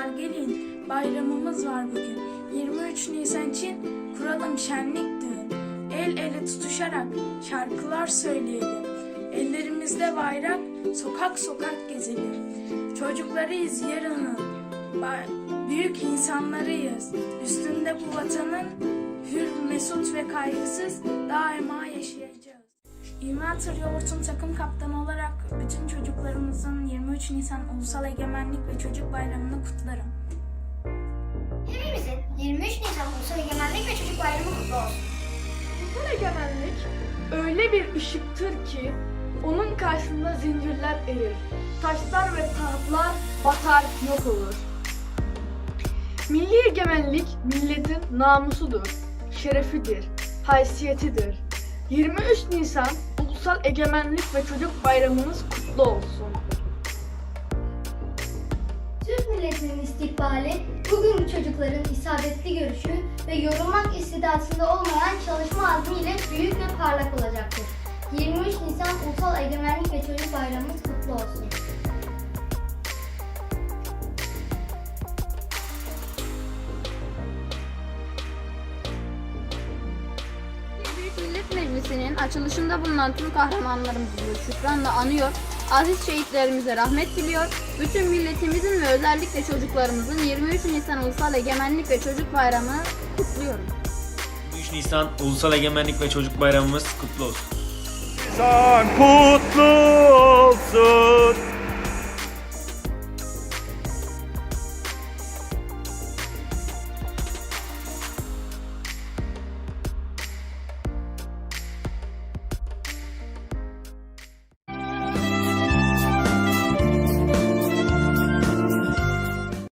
çocuklar gelin, bayramımız var bugün. 23 Nisan için kuralım şenlik düğün. El ele tutuşarak şarkılar söyleyelim. Ellerimizde bayrak, sokak sokak gezelim. Çocuklarıyız yarının, büyük insanlarıyız. Üstünde bu vatanın hür, mesut ve kaygısız daima yaşayacağız. İlmen Tır Yoğurt'un takım kaptanı olarak çocuklarımızın 23 Nisan Ulusal Egemenlik ve Çocuk Bayramı'nı kutlarım. Hepimizin 23 Nisan Ulusal Egemenlik ve Çocuk Bayramı kutlu olsun. Ulusal egemenlik öyle bir ışıktır ki onun karşısında zincirler erir. Taşlar ve tahtlar batar yok olur. Milli egemenlik milletin namusudur, şerefidir, haysiyetidir. 23 Nisan Ulusal Egemenlik ve Çocuk Bayramımız kutlu olsun. Türk milletinin istikbali, bugünkü çocukların isabetli görüşü ve yorulmak istidatında olmayan çalışma azmiyle büyük ve parlak olacaktır. 23 Nisan Ulusal Egemenlik ve Çocuk Bayramımız kutlu olsun. Meclisi'nin açılışında bulunan tüm kahramanlarımızı şükranla anıyor, aziz şehitlerimize rahmet diliyor, bütün milletimizin ve özellikle çocuklarımızın 23 Nisan Ulusal Egemenlik ve Çocuk Bayramı kutluyorum. 23 Nisan Ulusal Egemenlik ve Çocuk Bayramımız kutlu olsun. Nisan kutlu olsun.